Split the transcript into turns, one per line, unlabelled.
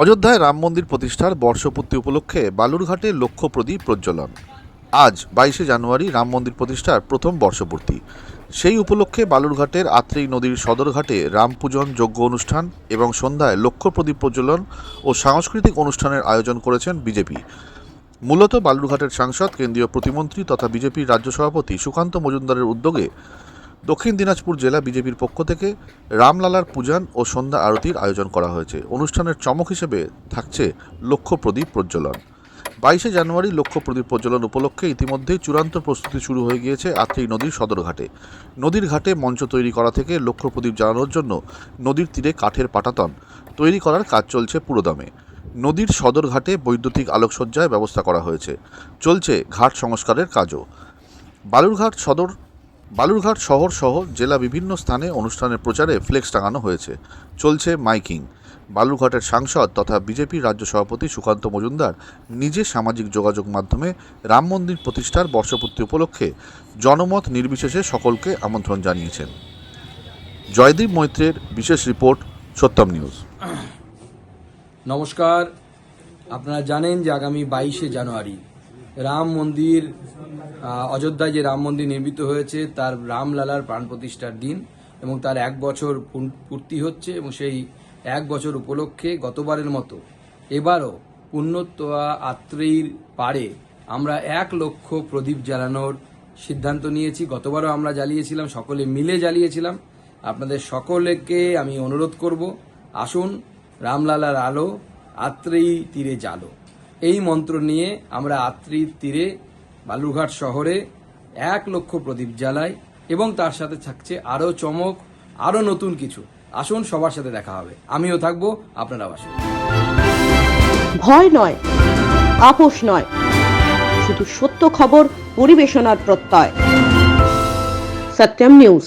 অযোধ্যায় রাম মন্দির প্রতিষ্ঠার বর্ষপূর্তি উপলক্ষে বালুরঘাটে লক্ষ্য প্রদীপ প্রজ্বলন। আজ বাইশে জানুয়ারি রাম মন্দির প্রতিষ্ঠার প্রথম বর্ষপূর্তি। সেই উপলক্ষে বালুরঘাটের আত্রেই নদীর সদরঘাটে রাম পূজন যজ্ঞ অনুষ্ঠান এবং সন্ধ্যায় লক্ষ্য প্রদীপ প্রজ্বলন ও সাংস্কৃতিক অনুষ্ঠানের আয়োজন করেছেন বিজেপি। মূলত বালুরঘাটের সাংসদ, কেন্দ্রীয় প্রতিমন্ত্রী তথা বিজেপির রাজ্য সভাপতি সুকান্ত মজুমদারের উদ্যোগে দক্ষিণ দিনাজপুর জেলা বিজেপির পক্ষ থেকে রামলালার পূজান ও সন্ধ্যা আরতির আয়োজন করা হয়েছে। অনুষ্ঠানের চমক হিসেবে থাকছে লক্ষ্য প্রদীপ প্রজ্বলন। বাইশে জানুয়ারি লক্ষ্য প্রদীপ প্রজ্বলন উপলক্ষে ইতিমধ্যেই চূড়ান্ত প্রস্তুতি শুরু হয়ে গিয়েছে আত্রেই নদীর সদরঘাটে নদীর ঘাটে মঞ্চ তৈরি করা থেকে লক্ষ্য প্রদীপ জ্বালানোর জন্য নদীর তীরে কাঠের পাটাতন তৈরি করার কাজ চলছে পুরোদমে। নদীর সদর ঘাটে বৈদ্যুতিক আলোকসজ্জায় ব্যবস্থা করা হয়েছে। চলছে ঘাট সংস্কারের কাজও। বালুরঘাট সদর বালুরঘাট শহর সহ জেলা বিভিন্ন স্থানে অনুষ্ঠানের প্রচারে ফ্লেক্স টাঙানো হয়েছে। চলছে মাইকিং। বালুরঘাটের সাংসদ তথা বিজেপির রাজ্য সভাপতি সুকান্ত মজুমদার নিজে সামাজিক যোগাযোগ মাধ্যমে রাম মন্দির প্রতিষ্ঠার বর্ষপূর্তি উপলক্ষে জনমত নির্বিশেষে সকলকে আমন্ত্রণ জানিয়েছেন। জয়দীপ মৈত্রের বিশেষ রিপোর্ট, সত্যম নিউজ।
নমস্কার। আপনারা জানেন যে আগামী বাইশে জানুয়ারি রাম মন্দির অযোধ্যায় যে রাম মন্দির নির্মিত হয়েছে, তার রামলালার প্রাণ প্রতিষ্ঠার দিন এবং তার এক বছর পূর্তি হচ্ছে এবং সেই এক বছর উপলক্ষে গতবারের মতো এবারও পুণ্যতোয়া আত্রেয়ীর পারে আমরা এক লক্ষ প্রদীপ জ্বালানোর সিদ্ধান্ত নিয়েছি। গতবারও আমরা জ্বালিয়েছিলাম, সকলে মিলে জ্বালিয়েছিলাম। আপনাদের সকলকে আমি অনুরোধ করব, আসুন রামলালার আলো আত্রেয়ী তীরে জালো এই মন্ত্র নিয়ে আমরা আত্রেয়ীর তীরে বালুরঘাট শহরে এক লক্ষ প্রদীপ জ্বালায় এবং তার সাথে থাকছে আরও চমক, আরও নতুন কিছু। আসুন সবার সাথে দেখা হবে। আমিও থাকব, আপনারাও আসুন।
ভয় নয়, আপোষ নয়। শুধু সত্য খবর, পরিবেশনার প্রত্যয়। সত্যম নিউজ।